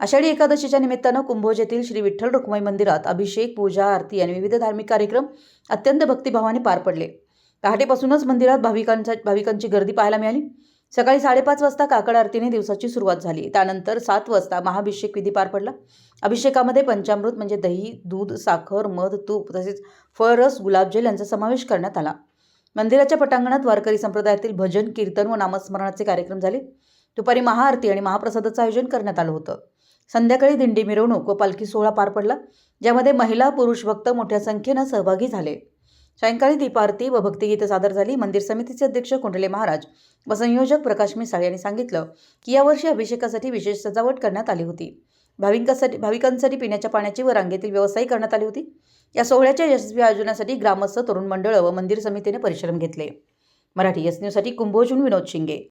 आषाढी एकादशीच्या निमित्तानं कुंभोज येथील श्री विठ्ठल रुक्माई मंदिरात अभिषेक पूजा आरती आणि विविध धार्मिक कार्यक्रम अत्यंत भक्तिभावाने पार पडले. पहाटेपासूनच मंदिरात भाविकांच्या भाविकांची गर्दी पाहायला मिळाली. सकाळी साडेपाच वाजता काकड आरतीने दिवसाची सुरुवात झाली. त्यानंतर सात वाजता महाभिषेक विधी पार पडला. अभिषेकामध्ये पंचामृत म्हणजे दही दूध साखर मध तूप तसेच फळरस गुलाबजल यांचा समावेश करण्यात आला. मंदिराच्या पटांगणात वारकरी संप्रदायातील भजन कीर्तन व नामस्मरणाचे कार्यक्रम झाले. दुपारी महाआरती आणि महाप्रसादाचं आयोजन करण्यात आलं होतं. संध्याकाळी दिंडी मिरवणूक व पालखी सोहळा पार पडला ज्यामध्ये महिला पुरुष भक्त मोठ्या संख्येनं सहभागी झाले. सायंकाळी दीपारती व भक्तिगीतं सादर झाली. मंदिर समितीचे अध्यक्ष कुंडले महाराज व संयोजक प्रकाश मिसाळ यांनी सांगितलं की यावर्षी अभिषेकासाठी विशेष सजावट करण्यात आली होती. भाविकांसाठी भाविकांसाठी पिण्याच्या पाण्याची व रांगेतील व्यवस्थाही करण्यात आली होती. या सोहळ्याच्या यशस्वी आयोजनासाठी ग्रामस्थ तरुण मंडळ व मंदिर समितीने परिश्रम घेतले. मराठी एस न्यूजसाठी कुंभोजून विनोद शिंगे.